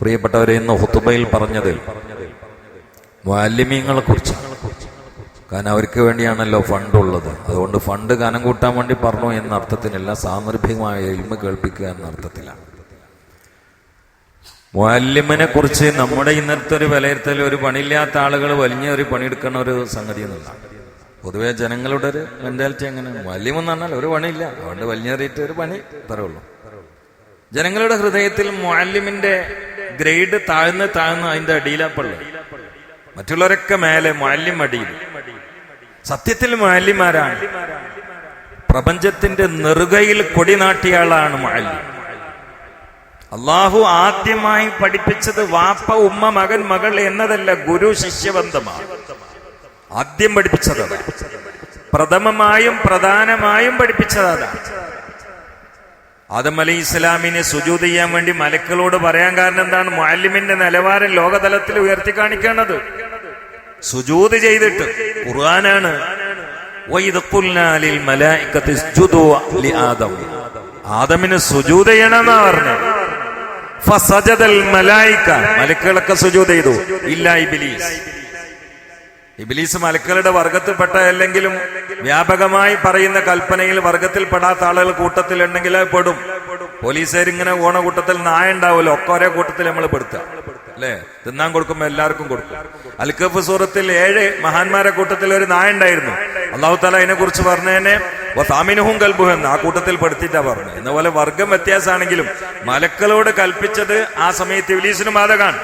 പ്രിയപ്പെട്ടവരെ ഇന്ന് ഹുത്തുബയിൽ പറഞ്ഞതിൽ വാല്യമീങ്ങളെ കുറിച്ച് കാരണം അവർക്ക് വേണ്ടിയാണല്ലോ ഫണ്ട് ഉള്ളത് അതുകൊണ്ട് ഫണ്ട് കനം കൂട്ടാൻ വേണ്ടി പറഞ്ഞു എന്ന അർത്ഥത്തിനല്ല സാന്ദർഭികമായ എൽമ കേൾപ്പിക്കുക എന്ന അർത്ഥത്തിലാണ് വാല്യമിനെ കുറിച്ച് നമ്മുടെ ഇന്നത്തെ ഒരു വിലയിരുത്തൽ ഒരു പണിയില്ലാത്ത ആളുകൾ വലിഞ്ഞ ഒരു പണിയെടുക്കുന്ന ഒരു സംഗതി എന്നുള്ളതാണ്. പൊതുവെ ജനങ്ങളുടെ ഒരു മെന്റാലിറ്റി വല്യം എന്ന് പറഞ്ഞാൽ ഒരു പണിയില്ല. അതുകൊണ്ട് വലിഞ്ഞേറിയിട്ട് ഒരു പണി തരുള്ളൂ ജനങ്ങളുടെ ഹൃദയത്തിൽ മുഅല്ലിമിന്റെ ഗ്രേഡ് താഴ്ന്ന് താഴ്ന്ന് അതിന്റെ അടിയിലാപ്പള്ളി മറ്റുള്ളവരൊക്കെ മേലെ മാലിന്യം അടിയിൽ. സത്യത്തിൽ മുഅല്ലിമാരാണ്. പ്രപഞ്ചത്തിന്റെ നെറുകയിൽ കൊടി നാട്ടിയാളാണ് മുഅല്ലിം. അള്ളാഹു ആദ്യമായി പഠിപ്പിച്ചത് വാപ്പ ഉമ്മ മകൻ മകൾ എന്നതല്ല ഗുരു ശിഷ്യബന്ധമാണ് ആദ്യം പഠിപ്പിച്ചത് പ്രഥമമായും പ്രധാനമായും പഠിപ്പിച്ചത് അതാണ് ആദം അലൈഹി ഇസ്ലാമിനെ സുജൂത് ചെയ്യാൻ വേണ്ടി മലക്കളോട് പറയാൻ കാരണം എന്താണ്? മാലിമിന്റെ നിലവാരം ലോകതലത്തിൽ ഉയർത്തി കാണിക്കേണ്ടത്. സുജൂത് ചെയ്തിട്ട് ഖുർആനാണ്. ആദമിന് സുജൂത് ചെയ്യണമെന്നാ പറഞ്ഞു. മലക്കുകളൊക്കെ സുജൂത് ചെയ്തു. ഇല്ല ഇബ്ലീസ്. ഇബിലീസ് മലക്കുകളുടെ വർഗത്തിൽപ്പെട്ട അല്ലെങ്കിലും വ്യാപകമായി പറയുന്ന കൽപ്പനയിൽ വർഗത്തിൽപ്പെടാത്ത ആളുകൾ കൂട്ടത്തിലുണ്ടെങ്കിൽ പെടും. പോലീസുകാർ ഇങ്ങനെ ഓണ കൂട്ടത്തിൽ നായ ഉണ്ടാവുമല്ലോ ഒക്കെ ഒരേ കൂട്ടത്തിൽ നമ്മൾ പെടുത്തുക. അല്ലേ? തിന്നാൻ കൊടുക്കുമ്പോ എല്ലാവർക്കും കൊടുക്കും. അൽക്കഫ് സൂറത്തിൽ ഏഴ് മഹാന്മാരെ കൂട്ടത്തിൽ ഒരു നായ ഉണ്ടായിരുന്നു അള്ളാഹു താല അതിനെ കുറിച്ച് പറഞ്ഞതിനെ താമിനുഹും കൽബുഹം എന്ന് ആ കൂട്ടത്തിൽ പെടുത്തിയിട്ടാ പറഞ്ഞു എന്നപോലെ വർഗം വ്യത്യാസമാണെങ്കിലും മലക്കളോട് കൽപ്പിച്ചത് ആ സമയത്ത് ഇബിലീസിന് ബാധകാണ്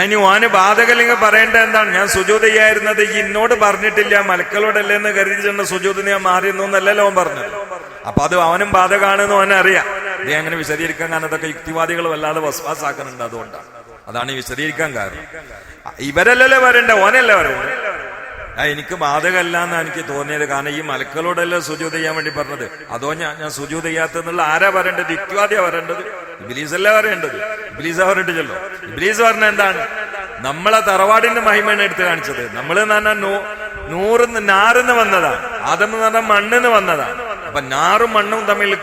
ഇനി ഓന് ബാധകല്ലെങ്കിൽ പറയേണ്ട എന്താണ്? ഞാൻ സുജൂത് ചെയ്യായിരുന്നത് ഇന്നോട് പറഞ്ഞിട്ടില്ല മലക്കളോടല്ലേ എന്ന് കരുതിച്ചിട്ടുണ്ട് സുജൂത് ഞാൻ മാറിയെന്നു എന്നല്ലല്ലോ അവൻ പറഞ്ഞത്. അപ്പൊ അത് അവനും ബാധകാണെന്ന് ഓനെ അറിയാം. നീ അങ്ങനെ വിശദീകരിക്കാൻ കാരണം അതൊക്കെ യുക്തിവാദികൾ വല്ലാതെ വസ്വാസാക്കുന്നുണ്ട് അതുകൊണ്ടാണ്. അതാണ് ഈ വിശദീകരിക്കാൻ കാരണം. ഇവരല്ലല്ലേ വരണ്ടേ ഓനല്ലേ വരണ്ടേ ആ എനിക്ക് ബാധകമല്ല എന്നാണ് എനിക്ക് തോന്നിയത്. കാരണം ഈ മലക്കളോടല്ല സുജൂത് ചെയ്യാൻ വേണ്ടി പറഞ്ഞത്? അതോ ഞാൻ ഞാൻ സുജൂത് ചെയ്യാത്തെന്നുള്ള ആരാ വരേണ്ടത്? യുക്തിവാദിയാ വരേണ്ടത്. ഇബിലീസ് അല്ല വരേണ്ടത്? ഇബിലീസ് പറഞ്ഞിട്ടില്ലല്ലോ ഇബിലീസ് പറഞ്ഞ എന്താണ്? നമ്മളെ തറവാടിന്റെ മഹിമയാണ് എടുത്തു കാണിച്ചത്. നമ്മൾ എന്ന് നൂ- നൂറിന്ന് നാറിന്ന് വന്നതാ. എന്ന് പറഞ്ഞാൽ മണ്ണിന്ന് വന്നതാ. അപ്പൊ നാറും മണ്ണും തമ്മിൽ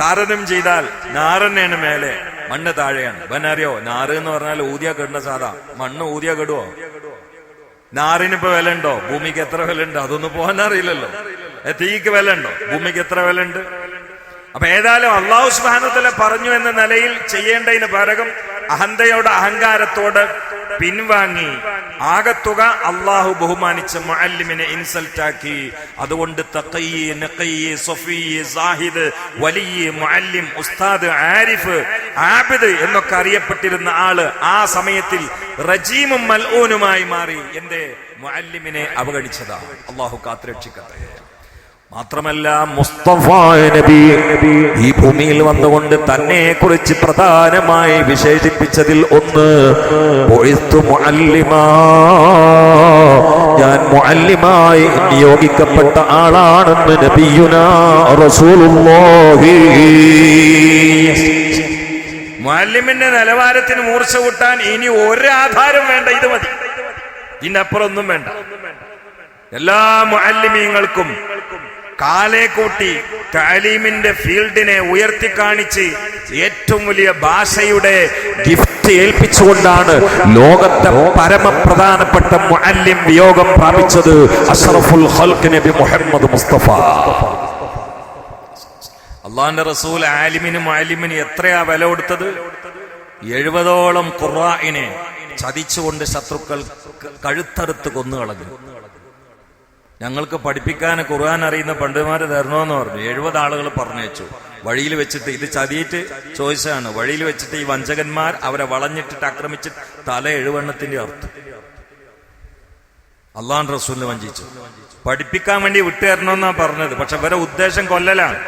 താരതമ്യം ചെയ്താൽ നാറന്നെയാണ് മേലെ മണ്ണ് താഴെയാണ്. ഇവനറിയോ? നാറ് എന്ന് പറഞ്ഞാൽ ഊതിയ കെടുന്ന സാധാ. മണ്ണ് ഊതിയ കെടുവോ? നാറിന് ഇപ്പൊ വില ഉണ്ടോ ഭൂമിക്ക് എത്ര വില ഉണ്ട് അതൊന്നും പോകാൻ അറിയില്ലല്ലോ. തീക്ക് വില ഉണ്ടോ ഭൂമിക്ക് എത്ര വില ഉണ്ട് അപ്പൊ ഏതായാലും അള്ളാഹു സ്ബാനത്തിലെ പറഞ്ഞു എന്ന നിലയിൽ ചെയ്യേണ്ടതിന് പകരം അഹന്തയോട് അഹങ്കാരത്തോട് പിൻവാങ്ങി. ആകത്തുക അള്ളാഹു ബഹുമാനിച്ച മുഅല്ലിമിനെ ഇൻസൾട്ട് ആക്കി. അതുകൊണ്ട് സാഹിദ് വലിയ മുഅല്ലിം ഉസ്താദ് ആരിഫ് ആബിദ് എന്നൊക്കെ അറിയപ്പെട്ടിരുന്ന ആൾ ആ സമയത്തിൽ റജീമും മൽഊനുമായി മാറി എന്റെ മുഅല്ലിമിനെ അവഗണിച്ചതാണ് അള്ളാഹു കാത്തുരക്ഷിക്കട്ടെ. മാത്രമല്ല മുസ്തഫ നബി ഈ ഭൂമിയിൽ വന്നുകൊണ്ട് തന്നെ കുറിച്ച് പ്രധാനമായി വിശേഷിപ്പിച്ചതിൽ ഒന്ന്. ഞാൻ മുഅല്ലിമായി നിയോഗിക്കപ്പെട്ട ആളാണെന്ന് നബിയുന റസൂലുള്ളാഹി. മുഅല്ലിമിന്റെ നിലവാരത്തിന് മൂർച്ച കൂട്ടാൻ ഇനി ഒരു ആധാരം വേണ്ട ഇത് മതി. ഇതിനപ്പുറം ഒന്നും വേണ്ട. എല്ലാ മുഅല്ലിമീങ്ങൾക്കും കാലെ കൂട്ടി താലീമിന്റെ ഫീൽഡിനെ ഉയർത്തി കാണിച്ച് ഏറ്റവും വലിയ ഭാഷയുടെ ഗിഫ്റ്റ് ഏൽപ്പിച്ചുകൊണ്ടാണ് ലോകത്തെ പരമപ്രധാനപ്പെട്ട മുഅല്ലിം വിയോഗം പ്രാപിച്ചത് അഷ്റഫുൽ ഖൽഖ് നബി മുഹമ്മദ് മുസ്തഫ. അള്ളാന്റെ റസൂൽ ആലിമിനും ആലിമിന് എത്രയാ വില കൊടുത്തത്? എഴുപതോളം ഖുറാഇനെ ചതിച്ചുകൊണ്ട് ശത്രുക്കൾ കഴുത്തറുത്ത് കൊന്നുകളഞ്ഞു. ഞങ്ങൾക്ക് പഠിപ്പിക്കാൻ ഖുർആൻ അറിയുന്ന പണ്ഡിതന്മാര് തരണമെന്ന് പറഞ്ഞു. എഴുപത് ആളുകൾ പറഞ്ഞു വഴിയിൽ വെച്ചിട്ട് ഇത് ചതിയിട്ട് ചോദിച്ചാണ് വഴിയിൽ വെച്ചിട്ട് ഈ വഞ്ചകന്മാർ അവരെ വളഞ്ഞിട്ടിട്ട് ആക്രമിച്ച് തല എഴുവണ്ണത്തിന്റെ അർത്ഥം. അള്ളാൻ റസൂലിനെ വഞ്ചിച്ചു. പഠിപ്പിക്കാൻ വേണ്ടി വിട്ടുതരണമെന്നാ പറഞ്ഞത്. പക്ഷെ ഇവരെ ഉദ്ദേശം കൊല്ലലാണ്.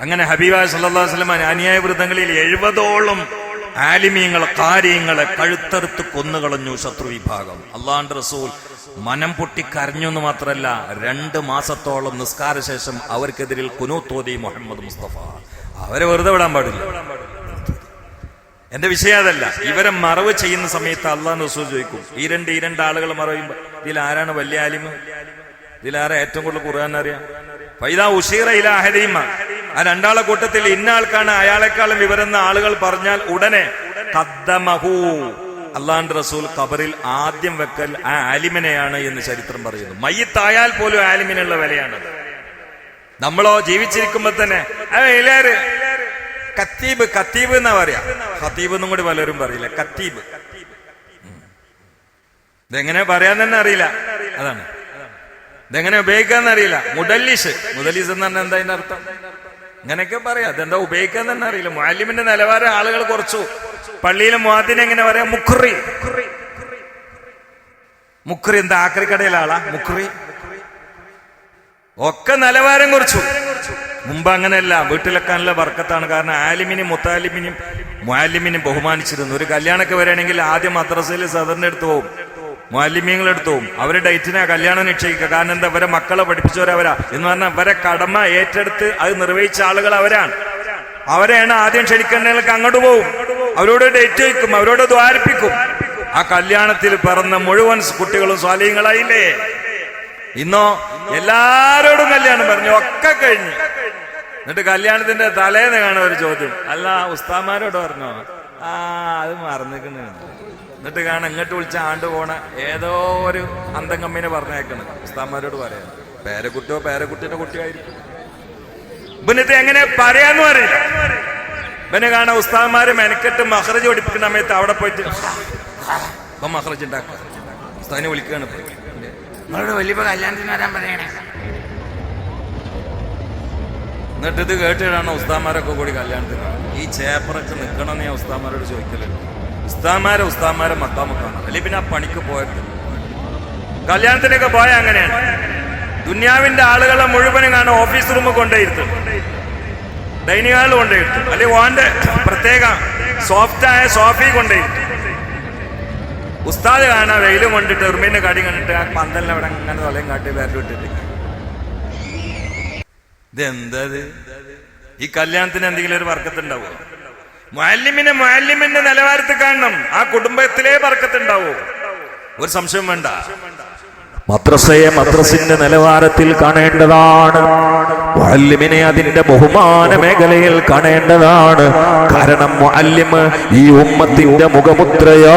അങ്ങനെ ഹബീബായ് വസല്ലം അനുയായ വൃത്തങ്ങളിൽ എഴുപതോളം ആലിമീങ്ങളെ കാര്യങ്ങളെ കഴുത്തറുത്ത് കൊന്നുകളഞ്ഞു ശത്രു വിഭാഗം അള്ളാൻ റസൂൽ മനം പൊട്ടി കരഞ്ഞു എന്ന് മാത്രമല്ല രണ്ട് മാസത്തോളം നിസ്കാര ശേഷം അവർക്കെതിരിൽ കുനൂത്തോതി മുഹമ്മദ് മുസ്തഫ. അവരെ വെറുതെ വിടാൻ പാടില്ല. എന്റെ വിഷയം അതല്ല. ഇവരെ മറവ് ചെയ്യുന്ന സമയത്ത് അള്ളാഹ് റസൂൽ ചോദിക്കും ഈ രണ്ട് ഈ രണ്ട് ആളുകൾ മറവുമ്പോ ഇതിൽ ആരാണ് വലിയ ആലിമ? ഇതിൽ ആരാ ഏറ്റവും കൂടുതൽ ഖുർആൻ അറിയാം? ഫൈദാ ഉഷീറ ഇലാ അഹദീമ. ആ രണ്ടാളെ കൂട്ടത്തിൽ ഇന്ന ആൾക്കാണ് അയാളെക്കാളും വിവരെന്ന ആളുകൾ പറഞ്ഞാൽ ഉടനെ അള്ളാന്റെ റസൂൽ ഖബറിൽ ആദ്യം വെക്കൽ ആ ആലിമിനെയാണ് എന്ന് ചരിത്രം പറയുന്നു. മയ്യത്തായാൽ പോലും ആലിമിനുള്ള വിലയാണ് നമ്മളോ ജീവിച്ചിരിക്കുമ്പോ തന്നെ കത്തീബ് കത്തീബ് എന്നാ പറയാ? ഖത്തീബ് എന്നും കൂടി പലരും പറയില്ല കത്തീബ്. ഇതെങ്ങനെ പറയാൻ തന്നെ അറിയില്ല. അതാണ്. ഇതെങ്ങനെ ഉപയോഗിക്കാന്ന് അറിയില്ല. മുദല്ലിസ് മുദല്ലിസ് എന്ന് പറഞ്ഞാൽ എന്താ അതിന്റെ അർത്ഥം? ഇങ്ങനെയൊക്കെ പറയാം. അതെന്താ ഉപയോഗിക്കാൻ തന്നെ അറിയില്ല. മാലിമിന്റെ നിലവാരം ആളുകൾ കുറച്ചു. പള്ളിയിലെ മുഹാദിനെ എങ്ങനെ പറയാം? മുക്രി മുഖറി എന്താ? ആക്രിക്കടയിലെ ആളാ മുഖറി ഒക്കെ നിലവാരം കുറിച്ചു. മുമ്പ് അങ്ങനെയല്ല. വീട്ടിലെക്കാനുള്ള വർക്കത്താണ്. കാരണം ആലിമിനും മുത്താലിമിനും മുആലിമിനും ബഹുമാനിച്ചിരുന്നു. ഒരു കല്യാണമൊക്കെ വരികയാണെങ്കിൽ ആദ്യം മദ്രസയിൽ സദറിന്റെ എടുത്തു പോകും അവരെ ഡേറ്റിനെ കല്യാണം നിക്ഷേപിക്കുക കാരണം എന്താ? അവരെ മക്കളെ പഠിപ്പിച്ചവരവരാ എന്ന് പറഞ്ഞാൽ അവരെ കടമ ഏറ്റെടുത്ത് അത് നിർവഹിച്ച ആളുകൾ അവരാണ്. അവരെയാണ് ആദ്യം ക്ഷണിക്കേണ്ടവർക്ക് അങ്ങോട്ട് പോകും അവരോട് ഡേറ്റ് വയ്ക്കും അവരോട് ദ്വാരിപ്പിക്കും ആ കല്യാണത്തിൽ പിറന്ന മുഴുവൻ കുട്ടികളും സ്വാലീങ്ങളായില്ലേ? ഇന്നോ എല്ലാരോടും കല്യാണം പറഞ്ഞു ഒക്കെ കഴിഞ്ഞു. എന്നിട്ട് കല്യാണത്തിന്റെ തലേന്ന് കാണും ഒരു ചോദ്യം. അല്ല ഉസ്താമാരോട് പറഞ്ഞോ? ആ അത് മറന്നിക്കണ് എന്നിട്ട് കാണാൻ ഇങ്ങോട്ട് വിളിച്ച ആണ്ട് പോണ ഏതോ ഒരു അന്തംകമ്മിനെ പറഞ്ഞേക്കണ്. ഉസ്താമാരോട് പറയാം പേരക്കുട്ടിയോ പേരക്കുട്ടിയുടെ കുട്ടിയായിരിക്കും. ഇവനത്തെ എങ്ങനെ പറയാന്ന് അറിയില്ല. ഇവനെ കാണാൻ ഉസ്താദ്മാര് മെനക്കെട്ട് മഹ്റജ് പഠിപ്പിക്കുന്ന സമയത്ത് അവിടെ പോയിട്ട് ഇപ്പൊ മഹ്റജ് ഉണ്ടാക്കുക. ഉസ്താദിനെ വിളിക്കുകയാണ് നിങ്ങളോട് വലിയ കല്യാണത്തിന് വരാൻ പറയണേ. എന്നിട്ട് ഇത് കേട്ടിട്ടാണ് ഉസ്താമാരൊക്കെ കൂടി കല്യാണത്തിന് ഈ ചേപ്പറൊക്കെ നിൽക്കണമെന്ന് ഞാൻ ഉസ്താമാരോട് ചോദിക്കലുണ്ട് ഉസ്താമാരെ ഉസ്താമാരെ മക്കാമക്കാണ് അല്ലെങ്കിൽ പിന്നെ ആ പണിക്ക് പോയത്? കല്യാണത്തിനൊക്കെ പോയ അങ്ങനെയാണ്. ദുന്യാവിന്റെ ആളുകളെ മുഴുവനും കാണാൻ ഓഫീസ് റൂം കൊണ്ടുപോയിരുത്തും ഡൈനിങ് ഹാളിൽ കൊണ്ടുപോയിട്ടു. അല്ലെങ്കിൽ ഓന്റെ പ്രത്യേക സോഫ്റ്റായ സോഫി കൊണ്ടുപോയിട്ടു. ഉസ്താദ് കാണാൻ വെയിലും കൊണ്ടിട്ട് ഉറുമ്പിന്റെ കടി കണ്ടിട്ട് ആ പന്തലിന് അവിടെ അങ്ങനെ തൊലയും കാട്ടി വേറെ വിട്ടിട്ട് ഇതെന്തത് ഈ കല്യാണത്തിന് എന്തെങ്കിലും ഒരു വർക്കത്തുണ്ടാവോ? മാലിമിനെ മാലിമിന്റെ നിലവാരത്തിൽ കാണണം. ആ കുടുംബത്തിലേ വർക്കത്തുണ്ടാവോ. ഒരു സംശയം വേണ്ട. മദ്രസയെ മദ്രസിന്റെ നിലവാരത്തിൽ കാണേണ്ടതാണ്. മുഅല്ലിമിനെ അതിന്റെ ബഹുമാന മേഖലയിൽ കാണേണ്ടതാണ്. കാരണം മുഅല്ലിം ഈ ഉമ്മത്തിന്റെ മുഖമുദ്രയാണ്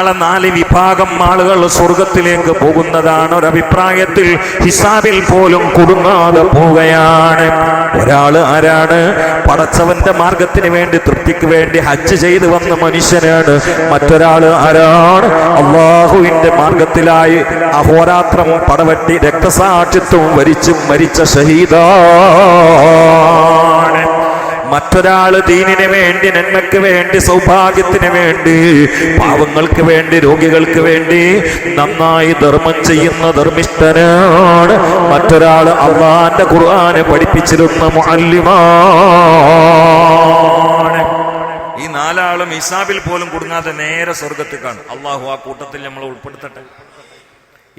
നാളെ നാല് വിഭാഗം ആളുകൾ സ്വർഗത്തിലേക്ക് പോകുന്നതാണ് ഒരഭിപ്രായത്തിൽ ഹിസാബിൽ പോലും കുടുങ്ങാതെ പോവുകയാണ്. ഒരാൾ ആരാണ്? പടച്ചവന്റെ മാർഗത്തിന് വേണ്ടി തൃപ്തിക്ക് വേണ്ടി ഹജ്ജ് ചെയ്തു വന്ന മനുഷ്യനാണ്. മറ്റൊരാൾ ആരാണ്? അള്ളാഹുവിന്റെ മാർഗത്തിലായി അഹോരാത്രം പടവെട്ടി രക്തസാക്ഷിത്വം വരിച്ചും മരിച്ച ഷഹീദാണ്. മറ്റൊരാൾ ദീനിന് വേണ്ടി നന്മയ്ക്ക് വേണ്ടി സൗഭാഗ്യത്തിന് വേണ്ടി പാവങ്ങൾക്ക് വേണ്ടി രോഗികൾക്ക് വേണ്ടി നന്നായി ധർമ്മം ചെയ്യുന്ന ധർമ്മിഷ്ഠനാണ്. മറ്റൊരാൾ അള്ളാന്റെ ഖുർആാനെ പഠിപ്പിച്ചിരുന്ന മുഅല്ലിമാണ്. ഈ നാലാളും ഇസാബിൽ പോലും കുടുങ്ങാതെ നേരെ സ്വർഗത്തിൽ കാണും അള്ളാഹു ആ കൂട്ടത്തിൽ നമ്മൾ ഉൾപ്പെടുത്തട്ടെ.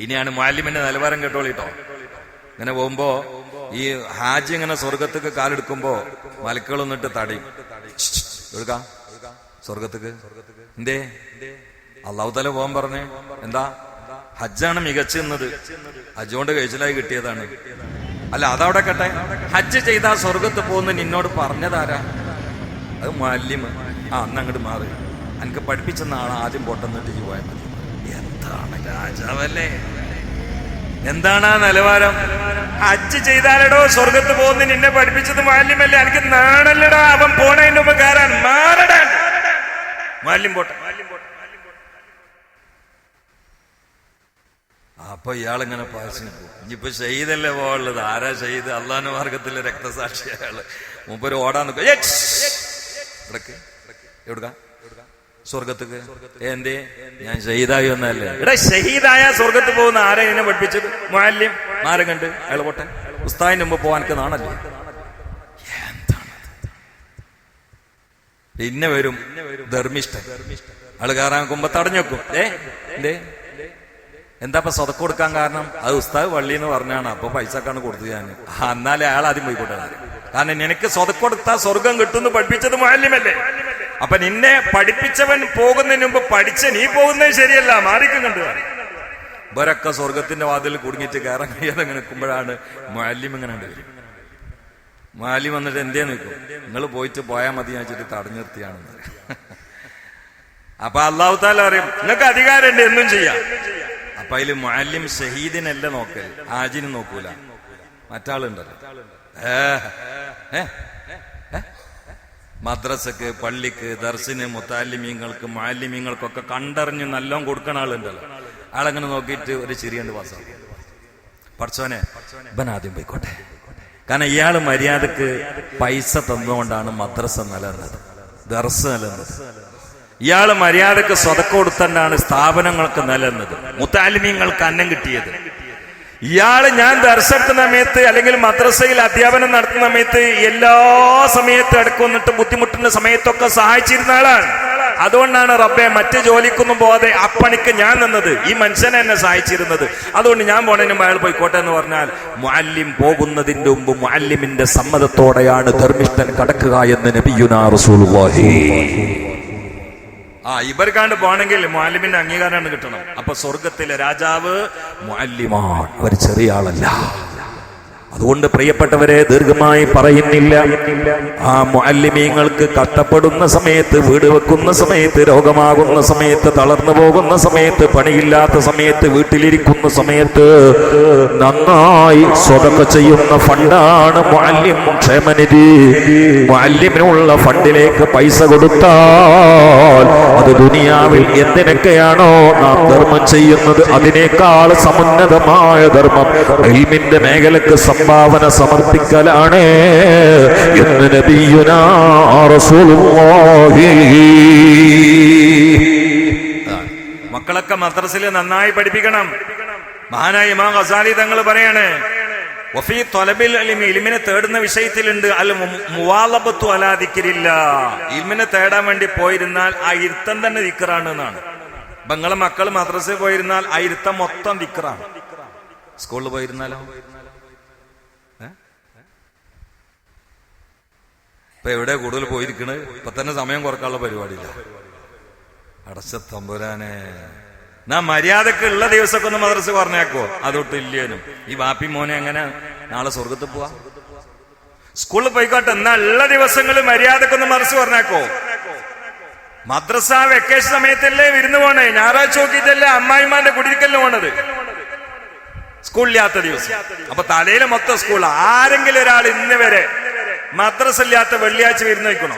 ഇനിയാണ് മാലിമിന്റെ നിലവാരം കേട്ടോളിട്ടോ. ഇങ്ങനെ പോകുമ്പോ ഈ ഹാജി ഇങ്ങനെ സ്വർഗത്തേക്ക് കാലെടുക്കുമ്പോ മലക്കുകൾ എന്നിട്ട് തടയും എടുക്ക. സ്വർഗത്തേക്ക്. എന്തേ? അള്ളാഹു തല പോകാൻ പറഞ്ഞേ. എന്താ? ഹജ്ജാണ് മികച്ചെന്നത്. ഹജ്ജ് കൊണ്ട് കഴിച്ചിലായി കിട്ടിയതാണ്. അല്ല അതവിടെ കട്ടെ. ഹജ്ജ് ചെയ്താ സ്വർഗത്ത് പോകുന്ന നിന്നോട് പറഞ്ഞതാരാ? അത് മല്യം ആ അന്ന് അങ്ങോട്ട് മാറി. എനിക്ക് പഠിപ്പിച്ചെന്ന ആളെ ആദ്യം പൊട്ടെന്നിട്ട് പോയാൽ മതി എന്താണ് രാജാവല്ലേ? എന്താണ് ആ നിലവാരം? അച്ഛ ചെയ്താലടോ സ്വർഗത്ത് പോകുന്ന നിന്നെ പഠിപ്പിച്ചത് മാലിന്യമല്ല എനിക്ക് നാണല്ലടാ. അവൻ പോണതിന്റെ മുമ്പ് കയറാൻ മാറടാ. മാലിന്യം പോട്ടെ. അപ്പൊ ഇയാളിങ്ങനെ പാസിന് പോകും. ഇനിയിപ്പോ ഷെയ്തല്ലേ പോകുള്ളത് ആരാ ചെയ്ത് അള്ളാഹ് മാർഗത്തിലെ രക്തസാക്ഷി അയാൾ മുമ്പൊരു ഓടാൻ നിൽക്കും ഇടയ്ക്ക്. എവിടുക്ക? സ്വർഗത്തേക്ക്? എന്തേ? ഞാൻ ഷഹീദായി വന്നല്ലേ എടാ ഷഹീദായ സ്വർഗത്ത് പോകുന്ന ആരെ എന്നെ പഠിപ്പിച്ചത്? മാലിന്യം ആരെ കണ്ട്? അയാൾ പൊട്ടൻ. ഉസ്താദിന് മുമ്പ് പോകാൻ നാണല്ലേ? പിന്നെ വരും ധർമ്മിഷ്ഠൻ. ആൾ കയറാൻ കുമ്പോ തടഞ്ഞു വെക്കും. ഏ എന്തേ എന്താ ഇപ്പൊ സ്വതക്ക് കൊടുക്കാൻ കാരണം? അത് ഉസ്താദ് വള്ളി എന്ന് പറഞ്ഞാണ്. അപ്പൊ പൈസക്കാണ് കൊടുത്തു ഞാൻ. എന്നാലേ അയാൾ ആദ്യം പോയിക്കോട്ടെ. കാരണം എനിക്ക് സ്വതക്ക് കൊടുത്താൽ സ്വർഗം കിട്ടുമെന്ന് പഠിപ്പിച്ചത് മാലിന്യമല്ലേ അപ്പൊ നിന്നെ പഠിപ്പിച്ചവൻ പോകുന്നതിന് മുമ്പ് പഠിച്ച നീ പോകുന്നത് ശരിയല്ല മാറിക്കും കണ്ടു. ഇവരൊക്കെ സ്വർഗത്തിന്റെ വാതിൽ കുടുങ്ങിയിട്ട് കയറാൻ ഇങ്ങനെ നിൽക്കുമ്പോഴാണ് മാലിം ഇങ്ങനെ വരും മാലിം വന്നിട്ട് എന്തേ നിൽക്കും? നിങ്ങൾ പോയിട്ട് പോയാൽ മതി ഞാൻ വെച്ചിട്ട് തടഞ്ഞു നിർത്തിയാണെന്ന് അപ്പൊ അള്ളാഹു താല അറിയും നിങ്ങൾക്ക് അധികാരമുണ്ട് എന്നും ചെയ്യാം. അപ്പൊ അതിൽ മാലിം ഷഹീദിനല്ല നോക്കൽ ആജിനും നോക്കൂല. മറ്റാളുണ്ടല്ലോ. ഏ? മദ്രസക്ക് പള്ളിക്ക് ദർശന് മുത്താലിമീങ്ങൾക്ക് മാലിമീങ്ങൾക്കൊക്കെ കണ്ടറിഞ്ഞ് നല്ലോണം കൊടുക്കണ ആളുണ്ടല്ലോ. ആളങ്ങനെ നോക്കിയിട്ട് ഒരു ചിരിയുണ്ട് വാസം പഠിച്ചോനെ ഇവൻ പോയിക്കോട്ടെ. കാരണം ഇയാൾ മര്യാദയ്ക്ക് പൈസ തന്നുകൊണ്ടാണ് മദ്രസ നിലനിന്നത്. ദർസ് നിലനിന്നത്. ഇയാൾ മര്യാദയ്ക്ക് സ്വതക്ക കൊടുത്തണ്ടാണ് സ്ഥാപനങ്ങൾക്ക് നിലനിന്നത്. മുത്താലിമീങ്ങൾക്ക് അന്നം കിട്ടിയത്. ഇയാൾ ഞാൻ ദർശനത്തിന് സമയത്ത് അല്ലെങ്കിൽ മദ്രസയിൽ അധ്യാപനം നടത്തുന്ന സമയത്ത് എല്ലാ സമയത്തും അടുക്കും വന്നിട്ട് ബുദ്ധിമുട്ടുന്ന സമയത്തൊക്കെ സഹായിച്ചിരുന്ന ആളാണ്. അതുകൊണ്ടാണ് റബ്ബെ മറ്റ് ജോലിക്കൊന്നും പോകാതെ അപ്പണിക്ക് ഞാൻ നിന്നത്. ഈ മനുഷ്യനെ എന്നെ സഹായിച്ചിരുന്നത്. അതുകൊണ്ട് ഞാൻ മുമ്പ് അയാൾ പോയിക്കോട്ടെ എന്ന് പറഞ്ഞാൽ മുഅല്ലിം പോകുന്നതിന്റെ മുമ്പ് മുഅല്ലിമിന്റെ സമ്മതത്തോടെയാണ് ധർമ്മിഷ്ഠൻ കടക്കുക എന്ന് നബിയുനാ റസൂലുള്ളാഹി. ആ ഇവർക്കാണ്ട് പോകണമെങ്കിൽ മാലിമിന്റെ അംഗീകാരമാണ് കിട്ടണം. അപ്പൊ സ്വർഗത്തിലെ രാജാവ് മുഅല്ലിമാണ് അവർ ചെറിയ ആളല്ല. അതുകൊണ്ട് പ്രിയപ്പെട്ടവരെ ദീർഘമായി പറയുന്നില്ല. ആ മുഅല്ലിമീങ്ങൾക്ക് കഷ്ടപ്പെടുന്ന സമയത്ത് വീട് വെക്കുന്ന സമയത്ത് രോഗമാകുന്ന സമയത്ത് തളർന്നു പോകുന്ന സമയത്ത് പണിയില്ലാത്ത സമയത്ത് വീട്ടിലിരിക്കുന്ന സമയത്ത് നന്നായി സ്വതക്ക ചെയ്യുന്ന ഫണ്ടാണ് മാലിന്യം ക്ഷേമനിധി. മാലിന്യമുള്ള ഫണ്ടിലേക്ക് പൈസ കൊടുത്താൽ അത് ദുനിയാവിൽ എന്തിനൊക്കെയാണോ നാം ധർമ്മം ചെയ്യുന്നത് അതിനേക്കാൾ സമുന്നതമായ ധർമ്മം. മേഖലക്ക് സംഭാവന സമർപ്പിക്കലാണ്. എന്ന് നബിയുനാ റസൂലുള്ളാഹി. മക്കളൊക്കെ മദ്രസിൽ നന്നായി പഠിപ്പിക്കണം. മഹാനായ ഇമാം ഹസാലി തങ്ങൾ പറയാണ് വഫീ തൊലബിൽ അലിമി ഇലിമിനെ തേടുന്ന വിഷയത്തിലുണ്ട്. മു- മുവാലബത്തു അലാദിക്കരില്ല ഇലിമിനെ തേടാൻ വേണ്ടി പോയിരുന്നാൽ ആ ഇരുത്തം തന്നെ ദിക്കറാണ് എന്നാണ്. ബങ്ങളെ മക്കൾ മദ്രസയിൽ പോയിരുന്നാൽ ആ ഇരുത്തം മൊത്തം ദിക്കറാണ് സ്കൂളിൽ പോയിരുന്നാലോ? ഇപ്പൊ എവിടെ കൂടുതൽ പോയിരിക്കണ്? ഇപ്പൊ തന്നെ സമയം കുറക്കാനുള്ള പരിപാടിയില്ല. അടച്ച തമ്പുരാനെ നാ മര്യാദയ്ക്ക് ഉള്ള ദിവസമൊക്കെ ഒന്ന് മദർസ് പറഞ്ഞേക്കോ. അതൊട്ട് ഇല്ലേനും. ഈ ബാപ്പി മോനെ എങ്ങനെ? നാളെ സ്വർഗത്ത് പോവാ. സ്കൂളിൽ പോയിക്കോട്ടെ. എന്നാ ഉള്ള ദിവസങ്ങളിൽ മര്യാദക്കൊന്ന് മദ്രസ് പറഞ്ഞേക്കോ. മദ്രസ വെക്കേഷൻ സമയത്തല്ലേ വിരുന്ന് പോണേ. ഞായറാഴ്ച നോക്കിയിട്ടല്ലേ അമ്മായിമാന്റെ കുടിയിരിക്കലിന് പോണത്. സ്കൂളില്ലാത്ത ദിവസം. അപ്പൊ തലയിലെ മൊത്തം സ്കൂൾ ആരെങ്കിലും ഒരാൾ ഇന്ന് വരെ മദ്രസ ഇല്ലാത്ത വെള്ളിയാഴ്ച വരുന്ന വയ്ക്കണോ?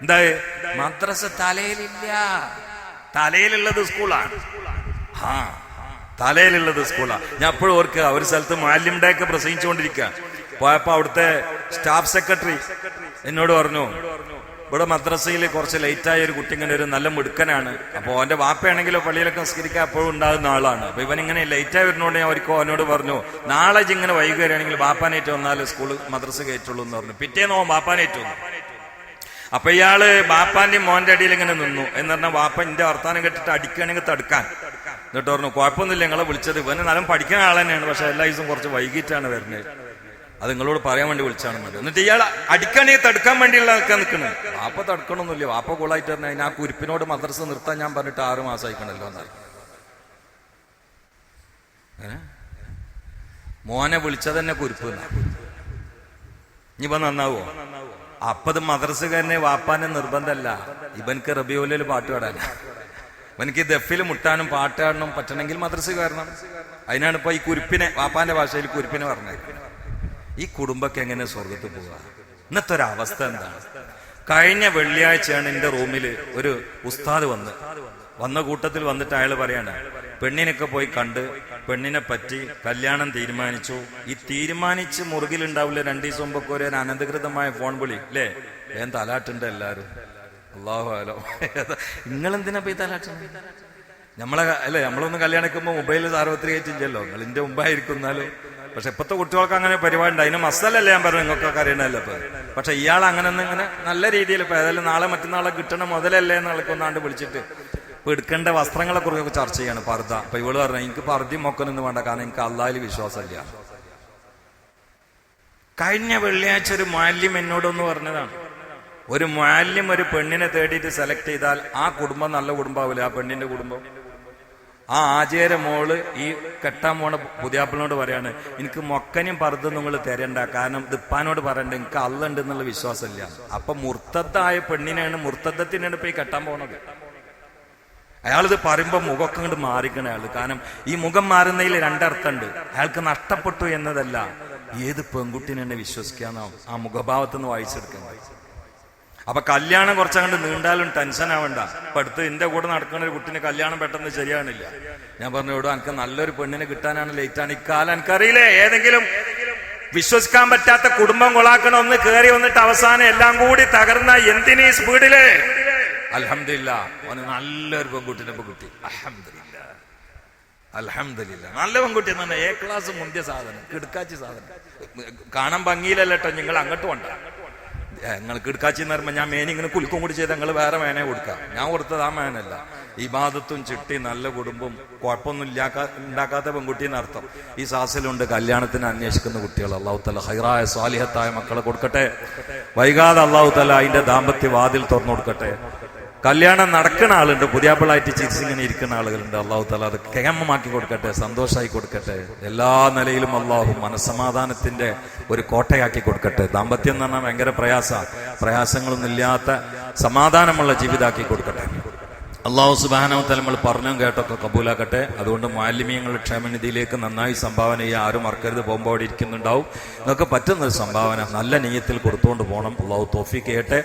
എന്താ മദ്രസ തലയിലില്ല. തലയിലുള്ളത് സ്കൂളാണ് ആ തലയിലുള്ളത് സ്കൂളാണ് ഞാൻ എപ്പോഴും ഓർക്കുക ഒരു സ്ഥലത്ത് മാലിന്യം ഡേ ഒക്കെ പ്രസംഗിച്ചുകൊണ്ടിരിക്കുക. പോയപ്പോ അവിടുത്തെ സ്റ്റാഫ് സെക്രട്ടറി എന്നോട് പറഞ്ഞു ഇവിടെ മദ്രസയിൽ കുറച്ച് ലേറ്റായ ഒരു കുട്ടി ഇങ്ങനെ ഒരു നല്ല മിടുക്കനാണ്. അപ്പൊ അവന്റെ വാപ്പയാണെങ്കിലോ പള്ളിയിലൊക്കെ സംസ്കരിക്കാൻ എപ്പോഴും ഉണ്ടാകുന്ന ആളാണ്. അപ്പൊ ഇവനിങ്ങനെ ലേറ്റായി വരുന്നോണ്ട് ഞാൻ അവർക്ക് അവനോട് പറഞ്ഞു നാളെ ഇങ്ങനെ വൈകുകയാണെങ്കിൽ വാപ്പാനേറ്റ് വന്നാൽ സ്കൂൾ മദ്രസ കയറ്റുള്ളൂ എന്ന് പറഞ്ഞു. പിറ്റേന്ന് അവൻ വാപ്പാനേറ്റ് വന്നു. അപ്പൊ ഇയാൾ ബാപ്പാന്റെയും മോന്റെ അടിയിൽ ഇങ്ങനെ നിന്നു. എന്ന് പറഞ്ഞാൽ ബാപ്പ എന്റെ വർത്താനം കേട്ടിട്ട് അടിക്കുകയാണെങ്കിൽ തടുക്കാൻ. എന്നിട്ട് പറഞ്ഞു കുഴപ്പമൊന്നുമില്ല നിങ്ങളെ വിളിച്ചത്. ഇവന് നല്ല പഠിക്കുന്ന ആൾ തന്നെയാണ്. പക്ഷെ എല്ലാ ദിവസവും കുറച്ച് വൈകിട്ടാണ് വരുന്നത്. അത് നിങ്ങളോട് പറയാൻ വേണ്ടി വിളിച്ചാണ് മതി എന്നിട്ട് ഇയാൾ അടിക്കണേ തടുക്കാൻ വേണ്ടിയുള്ള ആൾക്കാർ നിൽക്കുന്നത് വാപ്പ തടുക്കണമെന്നില്ല വാപ്പ കൂളായിട്ട് പറഞ്ഞാൽ അതിന് ആ കുരിപ്പിനോട് മദ്രസ നിർത്താൻ ഞാൻ പറഞ്ഞിട്ട് ആറ് മാസം ആയിക്കണല്ലോ എന്നാൽ? മോനെ വിളിച്ചത് തന്നെ കുരിപ്പ്. ഇനിയിപ്പോ നന്നാവോ? അപ്പത് മദ്രസുകാരനെ വാപ്പാനെ നിർബന്ധമല്ല. ഇവൻക്ക് റബിയോലിൽ പാട്ട് പാടാൻ. ഇവനക്ക് ദഫിൽ മുട്ടാനും പാട്ടാടണം പറ്റണമെങ്കിൽ മദ്രസ കയറണം അതിനാണ് ഇപ്പൊ ഈ കുരിപ്പിനെ വാപ്പാന്റെ ഭാഷയിൽ കുരിപ്പിനെ പറഞ്ഞത്. ഈ കുടുംബക്ക് എങ്ങനെ സ്വർഗത്ത് പോവുക ഇന്നത്തെ ഒരു അവസ്ഥ എന്താണ്? കഴിഞ്ഞ വെള്ളിയാഴ്ചയാണ് എന്റെ റൂമിൽ ഒരു ഉസ്താദ് വന്ന്. വന്ന കൂട്ടത്തിൽ വന്നിട്ട് അയാൾ പറയാണ് പെണ്ണിനൊക്കെ പോയി കണ്ട് പെണ്ണിനെ പറ്റി കല്യാണം തീരുമാനിച്ചു. ഈ തീരുമാനിച്ച് മുറുകിലുണ്ടാവില്ല രണ്ടു ദിവസം മുമ്പൊക്കെ ഒരു അനധികൃതമായ ഫോൺ വിളി അല്ലേ ഏൻ തലാട്ടുണ്ട് എല്ലാരും. അള്ളാഹുലോ നിങ്ങൾ എന്തിനാ പോയി തലാട്ടുണ്ട് നമ്മളെ അല്ലെ നമ്മളൊന്ന് കല്യാണിക്കുമ്പോ മൊബൈൽ സാർവത്രികയിട്ടില്ലല്ലോ നിങ്ങൾ എന്റെ മുമ്പായിരിക്കുന്നാലും പക്ഷെ ഇപ്പത്തെ കുട്ടികൾക്ക് അങ്ങനെ പരിപാടി ഉണ്ട്. അതിന് മസ്സലല്ലേ ഞാൻ പറഞ്ഞു നിങ്ങൾക്കൊക്കെ അറിയണല്ലോ ഇപ്പൊ? പക്ഷെ ഇയാൾ അങ്ങനെ ഇങ്ങനെ നല്ല രീതിയിൽ ഇപ്പൊ ഏതായാലും നാളെ മറ്റന്നാളെ കിട്ടണ മുതലല്ലേ എന്നുള്ളക്കൊന്നാണ്ട് വിളിച്ചിട്ട് ഇപ്പൊ എടുക്കേണ്ട വസ്ത്രങ്ങളെ കുറിച്ചൊക്കെ ചർച്ച ചെയ്യാണ് പർദ്ദ. അപ്പൊ ഇവൾ പറഞ്ഞു എനിക്ക് പർദ്ദയും മൊക്കനൊന്നും വേണ്ട കാരണം എനിക്ക് അള്ളാഹിൽ വിശ്വാസമില്ല. കഴിഞ്ഞ വെള്ളിയാഴ്ച ഒരു മാല്യം എന്നോടൊന്ന് പറഞ്ഞതാണ്. ഒരു മാല്യം ഒരു പെണ്ണിനെ തേടിയിട്ട് സെലക്ട് ചെയ്താൽ ആ കുടുംബം നല്ല കുടുംബാവില്ല ആ പെണ്ണിന്റെ കുടുംബം? ആ ആചേര മോൾ ഈ കെട്ടാൻ പോണ പുതിയാപ്പിളിനോട് പറയാണ് എനിക്ക് മൊക്കനും പറുതും നിങ്ങൾ തരണ്ട. കാരണം ദിപ്പാനോട് പറയണ്ട എനിക്ക് അല്ലുണ്ട് എന്നുള്ള വിശ്വാസമില്ല. അപ്പൊ മുർത്തത്തായ പെണ്ണിനെയാണ് മുർത്തത്തിനാണ് ഇപ്പൊ ഈ കെട്ടാൻ പോണത്. അയാളിത് പറയുമ്പോ മുഖമൊക്കെ അങ്ങോട്ട് മാറിക്കണ അയാൾ. കാരണം ഈ മുഖം മാറുന്നതിൽ രണ്ടർത്ഥമുണ്ട് അയാൾക്ക് നഷ്ടപ്പെട്ടു എന്നതല്ല. ഏത് പെൺകുട്ടിനെ വിശ്വസിക്കാന്നോ ആ മുഖഭാവത്തുനിന്ന് വായിച്ചെടുക്കുന്നത് അപ്പൊ കല്യാണം കുറച്ചങ്ങോട്ട് നീണ്ടാലും ടെൻഷൻ ആവണ്ട. അപ്പൊ അടുത്ത് എന്റെ കൂടെ നടക്കുന്ന ഒരു കുട്ടിന് കല്യാണം പെട്ടെന്ന് ശരിയാണില്ല ഞാൻ പറഞ്ഞു ഇവിടെ എനിക്ക് നല്ലൊരു പെണ്ണിനെ കിട്ടാനാണ് ലേറ്റ് ആണ്. ഇക്കാലം എനിക്കറിയില്ലേ ഏതെങ്കിലും വിശ്വസിക്കാൻ പറ്റാത്ത കുടുംബം കൊളാക്കണം. ഒന്ന് കയറി വന്നിട്ട് അവസാനം എല്ലാം കൂടി തകർന്ന എന്തിനീ സ്പീഡിൽ അലഹമില്ല നല്ലൊരു പെൺകുട്ടിനെ പെൺകുട്ടി കിട്ടി. അലഹമില്ല അലഹമില്ല നല്ല പെൺകുട്ടി എന്ന് പറഞ്ഞാൽ എ ക്ലാസ് മുന്തിയ സാധനം കിടക്കാച്ചി സാധനം. കാണാൻ ഭംഗിയിലല്ലോ നിങ്ങൾ അങ്ങോട്ട് കൊണ്ട നിങ്ങൾ എടുക്കാച്ചെന്ന് പറയുമ്പോൾ ഞാൻ മേനി ഇങ്ങനെ കുലുക്കും കൂടി ചെയ്ത് നിങ്ങൾ വേറെ മേനെ കൊടുക്കാം. ഞാൻ കൊടുത്തത് ആ മേനല്ല. ഈ ബാധത്തും ചിട്ടി നല്ല കുടുംബം കുഴപ്പമൊന്നും ഇല്ലാക്കാ ഉണ്ടാക്കാത്ത പെൺകുട്ടി എന്നർത്ഥം ഈ സാസിലുണ്ട് കല്യാണത്തിന് അന്വേഷിക്കുന്ന കുട്ടികൾ. അള്ളാഹു തല ഹൈറായ സ്വാലിഹത്തായ മക്കളെ കൊടുക്കട്ടെ. വൈകാതെ അള്ളാഹു തല അതിന്റെ ദാമ്പത്യ വാതിൽ തുറന്നു കൊടുക്കട്ടെ. കല്യാണം നടക്കുന്ന ആളുണ്ട്. പുതിയാപ്പിളായിട്ട് ചിരിച്ച് ഇങ്ങനെ ഇരിക്കുന്ന ആളുകളുണ്ട്. അള്ളാഹു തല അത് കേമമാക്കി കൊടുക്കട്ടെ സന്തോഷമായി കൊടുക്കട്ടെ. എല്ലാ നിലയിലും അള്ളാഹു മനസ്സമാധാനത്തിന്റെ ഒരു കോട്ടയാക്കി കൊടുക്കട്ടെ. ദാമ്പത്യം എന്ന് പറഞ്ഞാൽ ഭയങ്കര പ്രയാസ. പ്രയാസങ്ങളൊന്നും ഇല്ലാത്ത സമാധാനമുള്ള ജീവിതമാക്കി കൊടുക്കട്ടെ. അള്ളാഹു സുബാനവത്തല നമ്മൾ പറഞ്ഞും കേട്ടൊക്കെ കബൂലാക്കട്ടെ. അതുകൊണ്ട് മാലിന്യങ്ങൾ ക്ഷേമനിധിയിലേക്ക് നന്നായി സംഭാവന ചെയ്യുക ആരും മറക്കരുത്. പോകുമ്പോൾ അവിടെ ഇരിക്കുന്നുണ്ടാവും. നിങ്ങൾക്ക് പറ്റുന്ന ഒരു സംഭാവന. നല്ല നീയത്തിൽ കൊടുത്തുകൊണ്ട് പോകണം അള്ളാഹു തോഫിക്ക് ചെയ്യട്ടെ.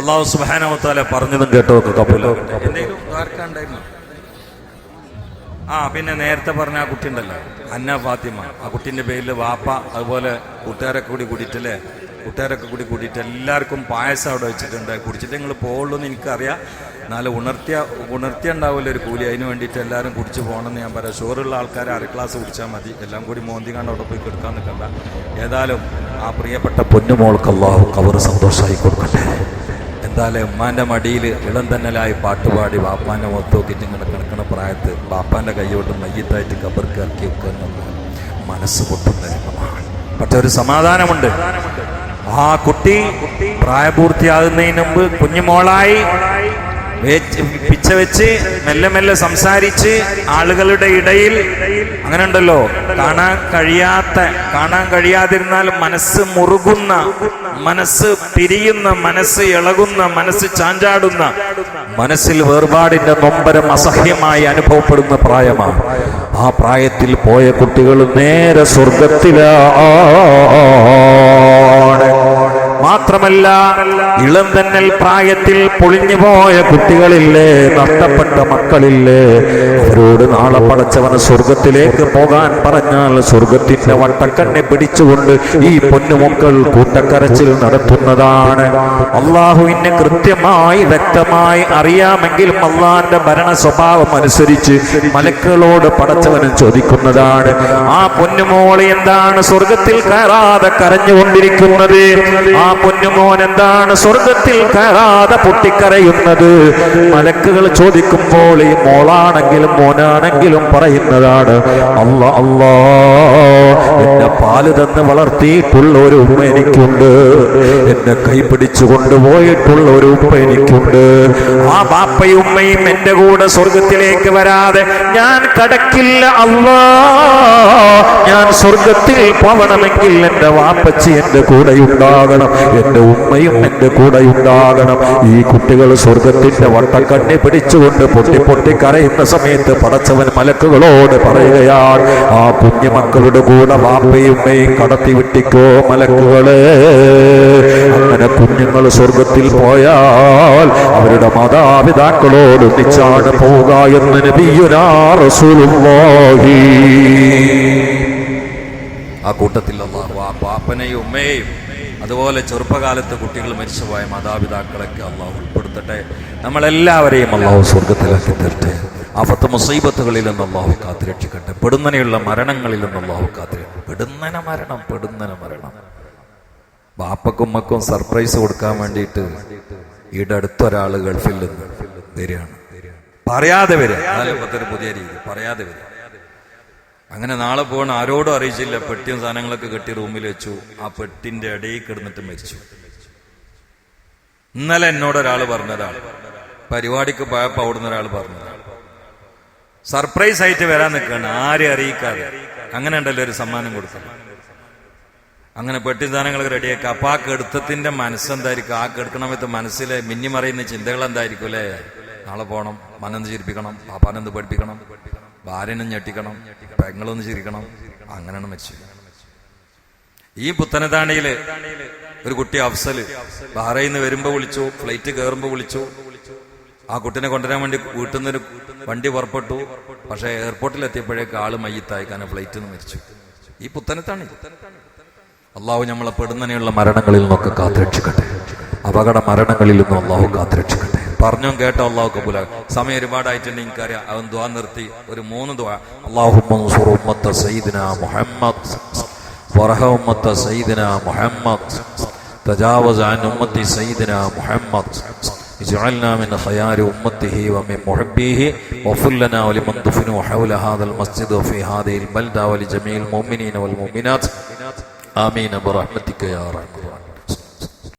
അള്ളാഹു സുബാനവത്താലെ പറഞ്ഞതും കേട്ടൊക്കെ കബൂലാക്കട്ടെ. ആ പിന്നെ നേരത്തെ പറഞ്ഞ ആ കുട്ടി ഉണ്ടല്ലോ. അന്ന ഫാത്തിമ. ആ കുട്ടിന്റെ പേരിൽ വാപ്പ അതുപോലെ കൂട്ടുകാരൊക്കെ കൂടി കൂടിയിട്ടല്ലേ? കൂട്ടുകാരൊക്കെ കൂടി കൂടിയിട്ട് എല്ലാവർക്കും പായസം അവിടെ വെച്ചിട്ടുണ്ട്. കുടിച്ചിട്ട് നിങ്ങൾ പോകുള്ളൂ എന്ന് എനിക്കറിയാം. എന്നാലും ഉണർത്തിയ ഉണർത്തിയ ഉണ്ടാവില്ല ഒരു കൂലി. അതിന് വേണ്ടിയിട്ട് എല്ലാവരും കുടിച്ച് പോകണമെന്ന് ഞാൻ പറയാം. ഷുഗറുള്ള ആൾക്കാർ അര ഗ്ലാസ് കുടിച്ചാൽ മതി. എല്ലാം കൂടി മോന്തി കണ്ട് അവിടെ പോയി കൊടുക്കാൻ നിൽക്കണ്ട. ഏതായാലും ആ പ്രിയപ്പെട്ട പൊന്നുമോൾക്ക് അള്ളാഹു കവർ സന്തോഷമായി കൊടുക്കട്ടെ. എന്തായാലും ഉമ്മാന്റെ മടിയിൽ ഇളം തന്നലായി പാട്ടുപാടി ബാപ്പാന്റെ മുഖത്തോക്കിട്ട് ഇങ്ങനെ കിടക്കുന്ന പ്രായത്ത് ബാപ്പാന്റെ കൈയോട്ട് മയ്യത്തായിട്ട് കബർക്ക് ഇറക്കി വെക്കുന്നത് മനസ്സ് പൊട്ടുന്ന രംഗമാണ്. പക്ഷെ ഒരു സമാധാനമുണ്ട്. ആ കുട്ടി പ്രായപൂർത്തിയാകുന്നതിന് മുമ്പ് കുഞ്ഞുമോളായി പിച്ച വെച്ച് മെല്ലെ മെല്ലെ സംസാരിച്ച് ആളുകളുടെ ഇടയിൽ അങ്ങനെ ഉണ്ടല്ലോ കാണാൻ കഴിയാത്ത കാണാൻ കഴിയാതിരുന്നാൽ മനസ്സ് മുറുകുന്ന മനസ്സ് പിരിയുന്ന മനസ്സ് ഇളകുന്ന മനസ്സ് ചാഞ്ചാടുന്ന മനസ്സിൽ വേർപാടിന്റെ നൊമ്പരം അസഹ്യമായി അനുഭവപ്പെടുന്ന പ്രായമാണ്. ആ പ്രായത്തിൽ പോയ കുട്ടികൾ നേരെ സ്വർഗത്തിലാണ്. മാത്രമല്ല ഇളം തന്നൽ പ്രായത്തിൽ പൊളിഞ്ഞുപോയ കുട്ടികളില്ലേ നഷ്ടപ്പെട്ട മക്കളില്ലേ? അവരോട് നാളെ പടച്ചവന് സ്വർഗത്തിലേക്ക് പോകാൻ പറഞ്ഞാൽ സ്വർഗത്തിന്റെ വട്ടക്കണ്ണെ പിടിച്ചുകൊണ്ട് ഈ പൊന്നുമക്കൾ കൂട്ടക്കരച്ചിൽ നടത്തുന്നതാണ്. അള്ളാഹുവിന് കൃത്യമായി വ്യക്തമായി അറിയാമെങ്കിലും അള്ളാഹിന്റെ ഭരണ സ്വഭാവം അനുസരിച്ച് മലക്കുകളോട് പടച്ചവനും ചോദിക്കുന്നതാണ്. ആ പൊന്നുമോളെ എന്താണ് സ്വർഗത്തിൽ കയറാതെ കരഞ്ഞുകൊണ്ടിരിക്കുന്നത്? ആ പൊന്നുമോൻ എന്താണ് സ്വർഗത്തിൽ കയറാതെ പൊട്ടിക്കരയുന്നത്. മലക്കുകൾ ചോദിക്കുമ്പോൾ ഈ മോളാണെങ്കിലും മോനാണെങ്കിലും പറയുന്നതാണ് അല്ല അല്ലാ എന്നെ പാൽ തന്ന് വളർത്തിയിട്ടുള്ള ഒരു ഉമ്മ എനിക്കുണ്ട്. എന്നെ കൈപിടിച്ചു കൊണ്ടുപോയിട്ടുള്ള ഒരു ഉമ്മ എനിക്കുണ്ട്. ആ ബാപ്പയും ഉമ്മയും എന്റെ കൂടെ സ്വർഗത്തിലേക്ക് വരാതെ ഞാൻ കടക്കില്ല അല്ലാ ഞാൻ സ്വർഗത്തിൽ പോവണമെങ്കിൽ എന്റെ വാപ്പച്ചി എന്റെ കൂടെ ഉണ്ടാകണം എന്റെ ഉമ്മയും എന്റെ കൂടെ ഉണ്ടാകണം ഈ കുട്ടികൾ സ്വർഗത്തിന്റെ വട്ടക്കണ്ണി പിടിച്ചുകൊണ്ട് പൊട്ടി പൊട്ടി കരയുന്ന സമയത്ത് പടച്ചവൻ മലക്കുകളോട് പറയുകയാണ് ആ കുഞ്ഞുമക്കളുടെ കൂടെ വാപ്പയും ഉമ്മയും കടത്തി വിട്ടിക്കോ മലക്കുകളെ. അങ്ങനെ കുഞ്ഞുങ്ങൾ സ്വർഗത്തിൽ പോയാൽ അവരുടെ മാതാപിതാക്കളോട് ഒന്നിച്ചാണ് പോവുക എന്ന് നബിയുനാ റസൂലുള്ളാഹി ആ കൂട്ടത്തിൽ അള്ളാഹു ആ ഉമ്മയെയും അതുപോലെ ചെറുപ്പകാലത്ത് കുട്ടികൾ മരിച്ചുപോയ മാതാപിതാക്കളൊക്കെ അള്ളാഹു ഉൾപ്പെടുത്തട്ടെ. നമ്മളെല്ലാവരെയും അള്ളാഹു സ്വർഗത്തിലാക്കി തരട്ടെ. ആഫത്ത് മുസൈബത്തുകളിൽ നിന്ന് അള്ളാഹു കാത്തുരക്ഷിക്കട്ടെ. പെടുന്നനെയുള്ള മരണങ്ങളിൽ നിന്ന് അള്ളാഹു കാത്തു പെടുന്നന മരണം പെടുന്നന മരണം. ബാപ്പക്കുമ്മക്കും സർപ്രൈസ് കൊടുക്കാൻ വേണ്ടിയിട്ട് ഈടെ അടുത്തൊരാൾ ഗൾഫിൽ നിന്ന് വരികയാണ്. പറയാതെ വരിക. പുതിയ രീതി. പറയാതെ വരിക. അങ്ങനെ നാളെ പോകണം ആരോടും അറിയിച്ചില്ല. പെട്ടിയും സാധനങ്ങളൊക്കെ കെട്ടി റൂമിൽ വെച്ചു. ആ പെട്ടിന്റെ ഇടയിൽ കിടന്നിട്ട് മരിച്ചു. ഇന്നലെ എന്നോട് ഒരാൾ പറഞ്ഞതാണ്. പരിപാടിക്ക് പോയപ്പോ അവിടുന്ന് ഒരാൾ പറഞ്ഞതാണ്. സർപ്രൈസ് ആയിട്ട് വരാൻ നിൽക്കുകയാണ്. ആരെ അറിയിക്കാതെ. അങ്ങനെ ഉണ്ടല്ലോ ഒരു സമ്മാനം കൊടുക്കണം അങ്ങനെ പെട്ടി സാധനങ്ങളൊക്കെ റെഡിയാക്കുക അപ്പൊ ആ കെടുത്തത്തിന്റെ മനസ്സെന്തായിരിക്കും? ആ കെടുക്കണമത്തെ മനസ്സിലെ മിന്നിമറിയുന്ന ചിന്തകൾ എന്തായിരിക്കും അല്ലേ? നാളെ പോകണം മനന്ത് ചിരിപ്പിക്കണം? പാപ്പാനന്ത് പഠിപ്പിക്കണം? ഭാര്യനെ ഞെട്ടിക്കണം പെങ്ങളൊന്ന് ചിരിക്കണം അങ്ങനെയാണ് മരിച്ചു ഈ പുത്തനതാണിയിൽ ഒരു കുട്ടി അഫ്സൽ ബഹ്റയിൽ നിന്ന് വരുമ്പോ വിളിച്ചു ഫ്ലൈറ്റ് കയറുമ്പോ വിളിച്ചു. ആ കുട്ടിനെ കൊണ്ടുവരാൻ വേണ്ടി വീട്ടിൽ നിന്നൊരു വണ്ടി പുറപ്പെട്ടു. പക്ഷെ എയർപോർട്ടിൽ എത്തിയപ്പോഴേക്ക് ആൾ മയ്യത്തായി കാരണം ഫ്ലൈറ്റ് നിന്ന് മരിച്ചു. ഈ പുത്തനത്താണ്. അള്ളാഹു നമ്മളെ പെടുന്നതിനുള്ള മരണങ്ങളിൽ നിന്നൊക്കെ കാത്തുരക്ഷിക്കട്ടെ. അപകട മരണങ്ങളിൽ നിന്നും അള്ളാഹു കാത്തുരക്ഷിക്കട്ടെ. പറഞ്ഞോ കേട്ടോ അള്ളാഹു കബൂല സമയം ഒരുപാടായിട്ടുണ്ട് എനിക്കറിയാം അവൻ ദ്വാ നിർത്തി ഒരു മൂന്ന് ദ്വാ അള്ളാഹു മുഹമ്മദ് ورحم أمة سيدنا محمد تجاوز عن أمة سيدنا محمد اجعلنا من خيار أمته ومن محبيه واغفر لنا ولمن دفنوا حول هذا المسجد وفي هذه البلدة ولجميع المؤمنين والمؤمنات آمين برحمتك يا رحمن الرحيم